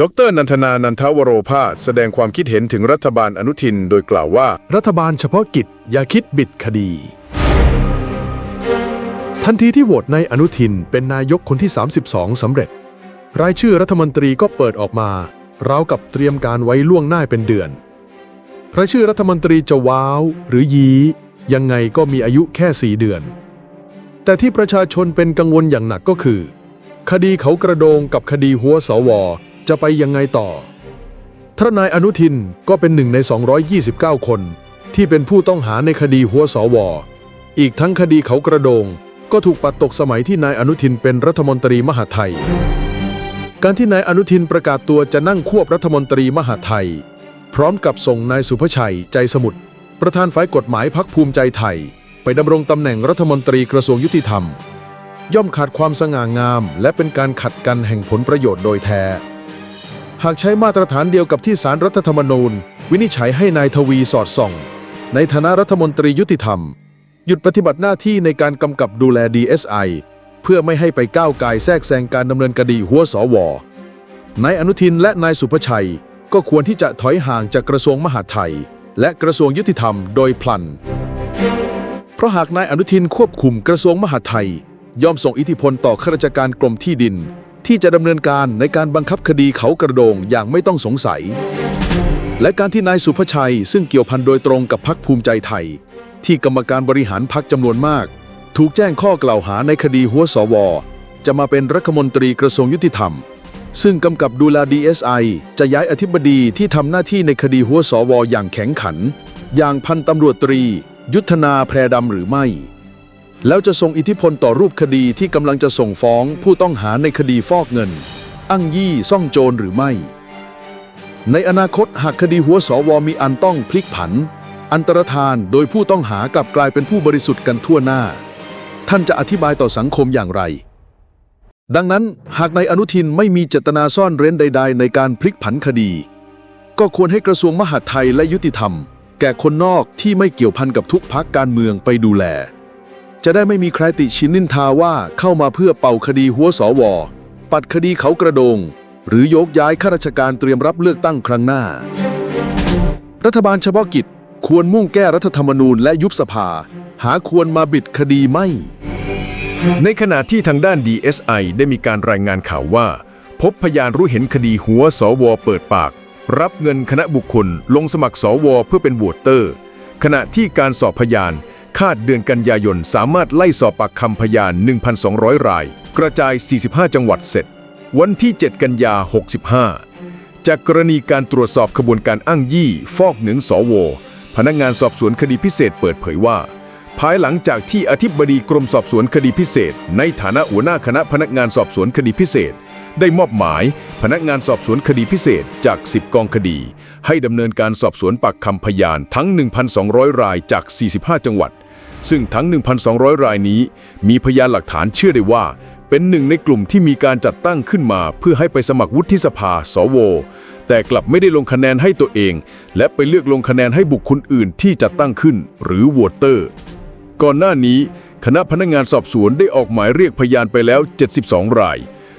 ดรนันทนา นันทวโรภาสแสดงความคิดเห็นถึงรัฐบาลอนุทิน โดยกล่าวว่า รัฐบาลเฉพาะกิจ อย่าคิดบิดคดี ทันทีที่โหวตในอนุทินเป็นนายกคนที่ 32สำเร็จ รายชื่อรัฐมนตรีก็เปิดออกมาราวกับเตรียมการไว้ล่วงหน้าเป็นเดือน รายชื่อรัฐมนตรีจะว้าว หรือยียังไงก็มีอายุแค่ 4 เดือน แต่ที่ประชาชนเป็นกังวลอย่างหนักก็คือ คดีเขากระโดงกับคดีหัวสว จะไปยังไงต่อทนายอนุทินก็เป็นหนึ่งใน 229 คน ที่เป็นผู้ต้องหาในคดีหัวสว อีกทั้งคดีเขากระโดง ก็ถูกปัดตกสมัยที่นายอนุทินเป็นรัฐมนตรีมหาไทย การที่นายอนุทินประกาศตัวจะนั่งควบรัฐมนตรีมหาไทย พร้อมกับส่งนายสุภชัยใจสมุทรประธานฝ่ายกฎหมายพักภูมิใจไทย ไปดำรงตำแหน่งรัฐมนตรีกระทรวงยุติธรรม ย่อมขาดความสง่างาม และเป็นการขัดกันแห่งผลประโยชน์โดยแท้ หากใช้มาตรฐานเดียวกับที่สารรัฐธรรมนูญ วินิจฉัยให้นายทวีสอดส่อง ในฐานะรัฐมนตรียุติธรรม หยุดปฏิบัติหน้าที่ในการกำกับดูแล DSI เพื่อไม่ให้ไปก้าวไกายแทรกแซงการดำเนินคดีหัวสวนายอนุทินและนายสุภชัย ก็ควรที่จะถอยห่างจากกระทรวงมหาดไทย และกระทรวงยุติธรรมโดยพลัน เพราะหากนายอนุทินควบคุมกระทรวงมหาดไทย ย่อมส่งอิทธิพลต่อข้าราชการกรมที่ดิน ที่จะดำเนินการในการบังคับคดีเขากระโดงอย่างไม่ต้องสงสัย และการที่นายสุภชัย ซึ่งเกี่ยวพันโดยตรงกับพักภูมิใจไทย ที่กรรมการบริหารพักจำนวนมาก ถูกแจ้งข้อกล่าวหาในคดีหัวสว จะมาเป็นรัฐมนตรีกระทรวงยุติธรรม ซึ่งกำกับดูแล DSI จะย้ายอธิบดีที่ทำหน้าที่ในคดีหัวสวอย่างแข็งขัน อย่างพันตำรวจตรี ยุทธนาแพรดำหรือไม่ แล้วจะส่งอิทธิพลต่อรูปคดีที่กำลังจะส่งฟ้องผู้ต้องหาในคดีฟอกเงิน อ้างยี่ซ่องโจรหรือไม่ ในอนาคตหากคดีหัวสวมีอันต้องพลิกผัน อันตรธานโดยผู้ต้องหากลับกลายเป็นผู้บริสุทธิ์กันทั่วหน้า ท่านจะอธิบายต่อสังคมอย่างไร ดังนั้นหากในอนุทินไม่มีเจตนาซ่อนเร้นใด ๆ ในการพลิกผันคดี ก็ควรให้กระทรวงมหาดไทยและยุติธรรม แก่คนนอกที่ไม่เกี่ยวพันกับทุกพักการเมืองไปดูแล จะได้ไม่มีใครติชินนินทาว่าเข้ามาเพื่อเป่าคดีหัวสว ปัดคดีเขากระโดง หรือโยกย้ายข้าราชการเตรียมรับเลือกตั้งครั้งหน้า รัฐบาลเฉพาะกิจควรมุ่งแก้รัฐธรรมนูญและยุบสภา หาควรมาบิดคดีไม่ ในขณะที่ทางด้าน DSI ได้มีการรายงานข่าวว่า พบพยานรู้เห็นคดีหัวสวเปิดปาก รับเงินคณะบุคคลลงสมัครสวเพื่อเป็นโหวตเตอร์ ขณะที่การสอบพยาน คาดเดือนกันยายนสามารถไล่สอบปากคำพยาน 1,200 ราย กระจาย 45 จังหวัดเสร็จ วันที่ 7 กันยา 65 จากกรณีการตรวจสอบขบวนการอ้างยี่ ฟอกเงินสว พนักงานสอบสวนคดีพิเศษเปิดเผยว่า ภายหลังจากที่อธิบดีกรมสอบสวนคดีพิเศษ ในฐานะหัวหน้าคณะพนักงานสอบสวนคดีพิเศษได้มอบหมายพนักงานสอบสวนคดีพิเศษจาก 10 กองคดี ให้ดำเนินการสอบสวนปากคำพยานทั้ง 1,200 รายจาก 45 จังหวัด ซึ่งทั้ง 1,200 รายนี้ มีพยานหลักฐานเชื่อได้ว่า เป็นหนึ่งในกลุ่มที่มีการจัดตั้งขึ้นมา เพื่อให้ไปสมัครวุฒิสภา สว แต่กลับไม่ได้ลงคะแนนให้ตัวเอง และไปเลือกลงคะแนนให้บุคคลอื่นที่จัดตั้งขึ้น หรือวตเตอร์ ก่อนหน้านี้ คณะพนักงานสอบสวนได้ออกหมายเรียกพยานไปแล้ว 72 ราย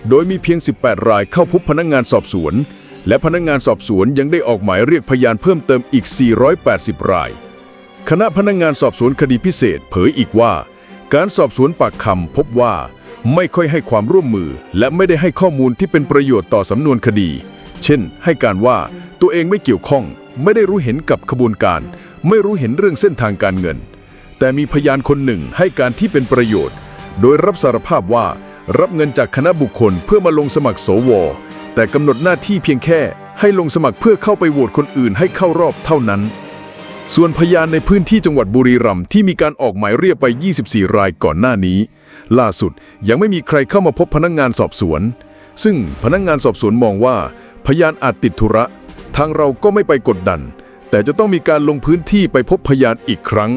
โดยมีเพียง 18 รายเข้าพบพนักงานสอบสวน และพนักงานสอบสวนยังได้ออกหมายเรียกพยานเพิ่มเติมอีก 480 ราย คณะพนักงานสอบสวนคดีพิเศษ เผยอีกว่า การสอบสวนปากคำพบว่าไม่ค่อยให้ความร่วมมือ และไม่ได้ให้ข้อมูลที่เป็นประโยชน์ต่อสำนวนคดี เช่น ให้การว่าตัวเองไม่เกี่ยวข้อง ไม่ได้รู้เห็นกับขบวนการ ไม่รู้เห็นเรื่องเส้นทางการเงิน แต่มีพยานคนหนึ่งให้การที่เป็นประโยชน์ โดยรับสารภาพว่ารับเงินจากคณะบุคคลเพื่อมาลงสมัครสว แต่กำหนดหน้าที่เพียงแค่ ให้ลงสมัครเพื่อเข้าไปโหวตคนอื่นให้เข้ารอบเท่านั้น ส่วนพยานในพื้นที่จังหวัดบุรีรัมย์ที่มีการออกหมายเรียกไป 24 รายก่อนหน้านี้ ล่าสุดยังไม่มีใครเข้ามาพบพนักงานสอบสวน ซึ่งพนักงานสอบสวนมองว่า พยานอาจติดธุระ ทางเราก็ไม่ไปกดดัน แต่จะต้องมีการลงพื้นที่ไปพบพยานอีกครั้ง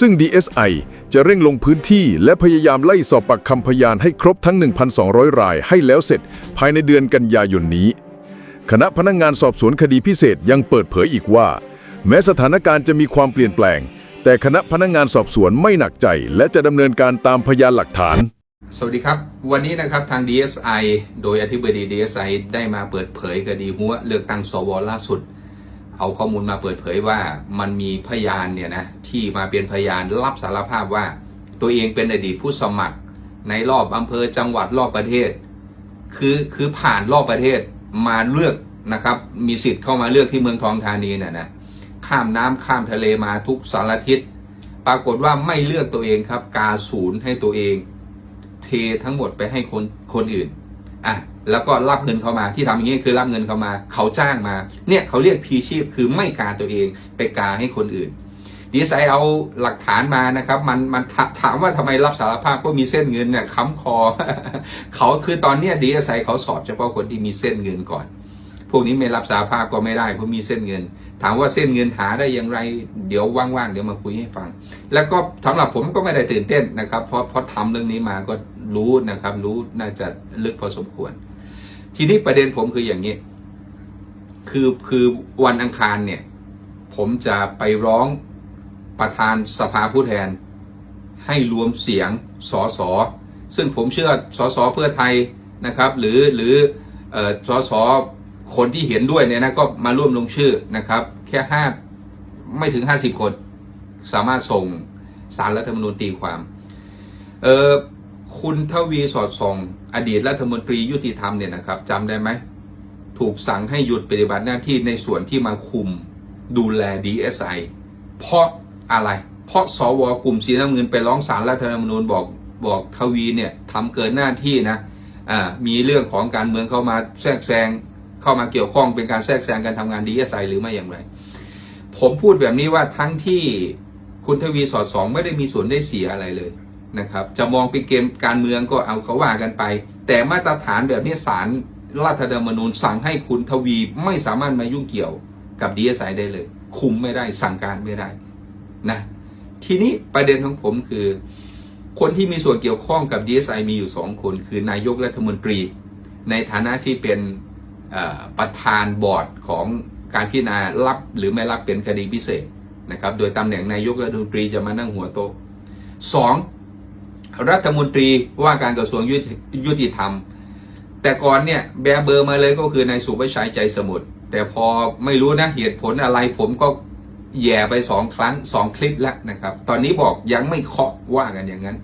ซึ่ง DSI จะเร่งลงพื้นที่และพยายามไล่สอบปากคำพยานให้ครบทั้ง 1,200 รายให้แล้วเสร็จภายในเดือนกันยายนนี้ คณะพนักงานสอบสวนคดีพิเศษยังเปิดเผยอีกว่า แม้สถานการณ์จะมีความเปลี่ยนแปลง แต่คณะพนักงานสอบสวนไม่หนักใจ และจะดำเนินการตามพยานหลักฐาน สวัสดีครับ วันนี้นะครับทาง DSI โดยอธิบดี DSI ได้มาเปิดเผยคดีหัวเลือกตั้งสวล่าสุด เอาข้อมูลมาเปิดเผยว่ามันมีพยานเนี่ยนะที่มาเป็นพยานรับสารภาพว่า ตัวเองเป็นอดีตผู้สมัคร ในรอบอำเภอจังหวัดรอบประเทศ คือคือผ่านรอบประเทศมาเลือกนะครับมีสิทธิ์เข้ามาเลือกที่เมืองทองธานีเนี่ยนะ ข้ามน้ำข้ามทะเลมาทุกสารทิศปรากฏว่าไม่เลือกตัวเองครับ กาศูนย์ให้ตัวเอง เททั้งหมดไปให้คนคนอื่นอะแล้วก็รับเงินเขามาที่ทำอย่างนี้คือรับเงินเขามา เขาจ้างมา เนี่ยเขาเรียกพีชีพคือไม่กาตัวเองไปกาให้คนอื่นดีไซน์เอาหลักฐานมานะครับ มันมันถามว่าทำไมรับสารภาพก็มีเส้นเงินเนี่ยค้ำคอ เขาคือตอนเนี้ดีไซน์เขาสอบเฉพาะคนที่มีเส้นเงินก่อน วกนี้ไม่รับสาภาพก็ไม่ได้เพราะมีเส้นเงิน ถามว่าเส้นเงินหาได้อย่างไร เดี๋ยวว่างๆเดี๋ยวมาคุยให้ฟัง แล้วก็สำหรับผมก็ไม่ได้ตื่นเต้นนะครับ เพราะเพราะทำเรื่องนี้มาก็รู้นะครับ รู้น่าจะลึกพอสมควร ทีนี้ประเด็นผมคืออย่างนี้ คือคือวันอังคารเนี่ย ผมจะไปร้องประธานสภาผู้แทน ให้รวมเสียงสอสอซึ่งผมเชื่อสอสอเพื่อไทยนะครับ หรือหรือออสอสอ คนที่เห็นด้วยเนี่ยนะก็มาร่วมลงชื่อนะครับ แค่ห้าไม่ถึงห้าสิบคน สามารถส่งสารรัฐธรรมนูญตีความ เออคุณทวีสอดส่อง อดีตรัฐมนตรียุติธรรมเนี่ยนะครับจำได้ไหม ถูกสั่งให้หยุดปฏิบัติหน้าที่ในส่วนที่มาคุมดูแล DSI เพราะอะไร เพราะสวกลุ่มสีน้ำเงินไปร้องสารรัฐธรรมนูญบอกบอกทวีเนี่ยทำเกินหน้าที่นะอ่ามีเรื่องของการเมืองเข้ามาแทรกแซง เข้ามาเกี่ยวข้องเป็นการแทรกแซงการทำงาน DSI หรือไม่อย่างไร ผมพูดแบบนี้ว่าทั้งที่คุณทวีสอดสองไม่ได้มีส่วนได้เสียอะไรเลยนะครับ จะมองเป็นเกมการเมืองก็เอาเขาว่ากันไป แต่มาตรฐานแบบนี้ศาลรัฐธรรมนูญสั่งให้คุณทวีไม่สามารถมายุ่งเกี่ยวกับ DSI ไอได้เลย คุมไม่ได้สั่งการไม่ได้นะทีนี้ประเด็นของผมคือ คนที่มีส่วนเกี่ยวข้องกับ DSI มีอยู่สองคน คือนายกรัฐมนตรี ในฐานะที่เป็น ประธานบอร์ดของการพิจารณารับหรือไม่รับเป็นคดีพิเศษนะครับ โดยตำแหน่งนายกรัฐมนตรีจะมานั่งหัวโต๊ะสองรัฐมนตรีว่าการกระทรวงยุติธรรม แต่ก่อนเนี่ยแบเบอร์มาเลยก็คือนายสุภชัยใจสมุทรแต่พอไม่รู้นะเหตุผลอะไรผมก็แย่ไปสองครั้งสองคลิปแล้วนะครับ ตอนนี้บอกยังไม่เคาะว่ากันอย่างนั้น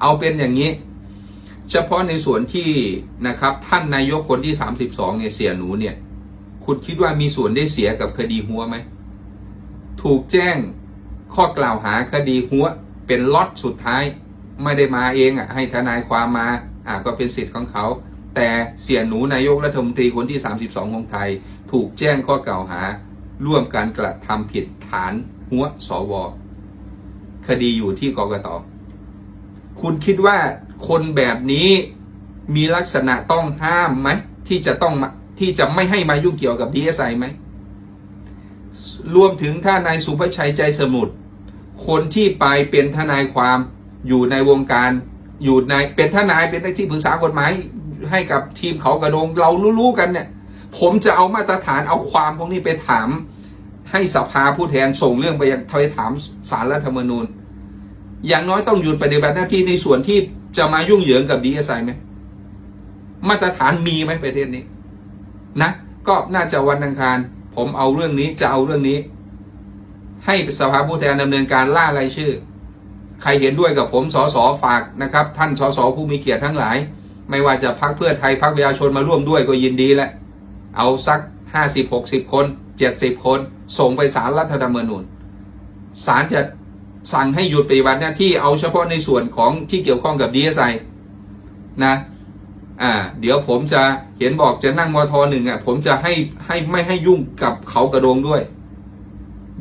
เอาเป็นอย่างนี้ เฉพาะในส่วนที่นะครับท่านนายกคนที่ 32เนี่ยเสียหนูเนี่ย คุณคิดว่ามีส่วนได้เสียกับคดีหัวไหม ถูกแจ้งข้อกล่าวหาคดีหัวเป็นล็อตสุดท้ายไม่ได้มาเองอะให้ทนายความมาอะก็เป็นสิทธิ์ของเขา แต่เสียหนูนายกรัฐมนตรีคนที่ 32 ของไทย ถูกแจ้งข้อกล่าวหา ร่วมการกระทำผิดฐานหัวสวคดีอยู่ที่กกตคุณคิดว่า คนแบบนี้มีลักษณะต้องห้ามไหมที่จะต้องที่จะไม่ให้มายุ่งเกี่ยวกับ DSI ไหมรวมถึงถ้านายสุภชัยใจสมุทรคนที่ไปเป็นทนายความอยู่ในวงการอยู่ในเป็นทนายเป็นที่ปรึกษากฎหมายให้กับทีมเขากระโดงเรารู้ๆกันเนี่ย ผมจะเอามาตรฐานเอาความพวกนี้ไปถาม ให้สภาผู้แทนส่งเรื่องไปยังไปถามสารรัฐธรรมนูญ อย่างน้อยต้องหยุดปฏิบัติหน้าที่ในส่วนที่ จะมายุ่งเหยิงกับดีเอสไอไหมมาตรฐานมีไหมประเทศนี้ นะ ก็น่าจะวันอังคาร ผมเอาเรื่องนี้จะเอาเรื่องนี้ ให้สภาผู้แทนดำเนินการล่ารายชื่อ ใครเห็นด้วยกับผมสสฝากนะครับ ท่านสสผู้มีเกียรติทั้งหลาย ไม่ว่าจะพักเพื่อไทยพักประชาชนมาร่วมด้วยก็ยินดีแหละเอาสักห้าสิบหกสิบคนเจ็ดสิบคน ส่งไปศาลรัฐธรรมนูญศาลจะ สั่งให้หยุดปฏิบัติหน้าที่เอาเฉพาะในส่วนของที่เกี่ยวข้องกับ DSI นะอ่าเดี๋ยวผมจะเห็นบอกจะนั่งมทหนึ่งอะผมจะให้ให้ไม่ให้ยุ่งกับเขากระโดงด้วย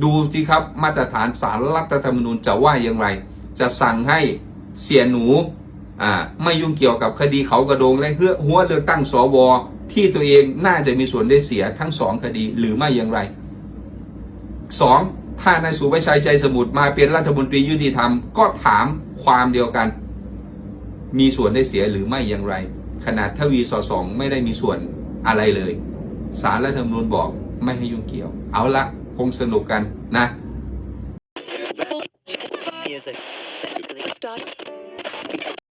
ดูสิครับมาตรฐานสารรัฐธรรมนูญจะว่าอย่างไร จะสั่งให้เสียหนูอ่าไม่ยุ่งเกี่ยวกับคดีเขากระโดงและเพื่อหัวเลือกตั้งสวที่ตัวเองน่าจะมีส่วนได้เสียทั้งสองคดีหรือไม่อย่างไรสอง ถ้านายสุภชัยใจสมุทรมาเป็นรัฐมนตรียุติธรรมก็ถามความเดียวกัน มีส่วนได้เสียหรือไม่อย่างไร ขนาดทวีสอสองไม่ได้มีส่วนอะไรเลยสารรัฐธรรมนูญบอกไม่ให้ยุ่งเกี่ยว เอาละคงสนุกกันนะ Music.